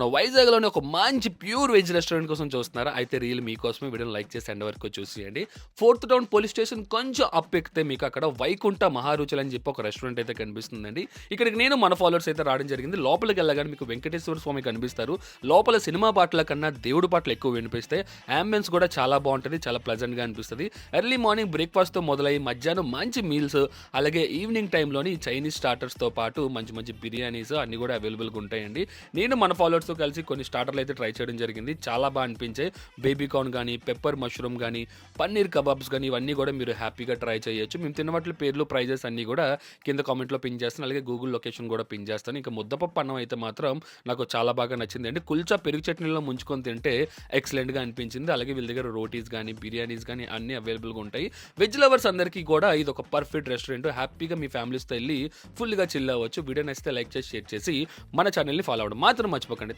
మన వైజాగ్లోని ఒక మంచి ప్యూర్ వెజ్ రెస్టారెంట్ కోసం చూస్తున్నారా? అయితే రీల్ మీకోసమే వీడియోని లైక్ చేసి ఎండ్ వరకు చూసేయండి. ఫోర్త్ టౌన్ పోలీస్ స్టేషన్ కొంచెం అప్ ఎక్కితే మీకు అక్కడ వైకుంఠ మహారుచులు అని చెప్పి ఒక రెస్టారెంట్ అయితే కనిపిస్తుందండి. ఇక్కడికి నేను మన ఫాలోవర్స్ అయితే రావడం జరిగింది. లోపలికి వెళ్ళగానే మీకు వెంకటేశ్వర స్వామి కనిపిస్తారు. లోపల సినిమా పాటల కన్నా దేవుడి పాటలు ఎక్కువ వినిపిస్తాయి. అంబియన్స్ కూడా చాలా బాగుంటుంది చాలా ప్లెజెంట్గా అనిపిస్తుంది. ఎర్లీ మార్నింగ్ బ్రేక్ఫాస్ట్తో మొదలై మధ్యాహ్నం మంచి మీల్స్ అలాగే ఈవినింగ్ టైంలోని చైనీస్ స్టార్టర్స్తో పాటు మంచి మంచి బిర్యానీస్ అన్ని కూడా అవైలబుల్గా ఉంటాయండి. నేను మన ఫాలోవర్స్తో కలిసి కొన్ని స్టార్టర్లు అయితే ట్రై చేయడం జరిగింది. చాలా బాగా అనిపించాయి. బేబీ కార్న్ కానీ పెప్పర్ మష్రూమ్ కానీ పన్నీర్ కబాబ్స్ కానీ ఇవన్నీ కూడా మీరు హ్యాపీగా ట్రై చేయొచ్చు. మేము తిన్న వాటి పేర్లు ప్రైజెస్ అన్నీ కూడా కింద కామెంట్లో పిన్ చేస్తాను. అలాగే గూగుల్ లొకేషన్ కూడా పిన్ చేస్తాను. ఇంకా ముద్దపప్పు అన్నం అయితే మాత్రం నాకు చాలా బాగా నచ్చింది. అండి కుల్చా పెరుగు చట్నీలో ముంచుకొని తింటే ఎక్సలెంట్గా అనిపించింది. అలాగే వీళ్ళ దగ్గర రోటీస్ కానీ బిర్యానీస్ కానీ అన్నీ అవైలబుల్గా ఉంటాయి. వెజ్ లవర్స్ అందరికీ కూడా ఇది ఒక పర్ఫెక్ట్ రెస్టారెంట్ హ్యాపీగా మీ ఫ్యామిలీస్తో వెళ్ళి ఫుల్గా చిల్ అవ్వచ్చు. వీడియో నచ్చితే లైక్ చేసి షేర్ చేసి మన ఛానల్ని ఫాలో అవ్వడం. మాత్రం మర్చిపోకండి.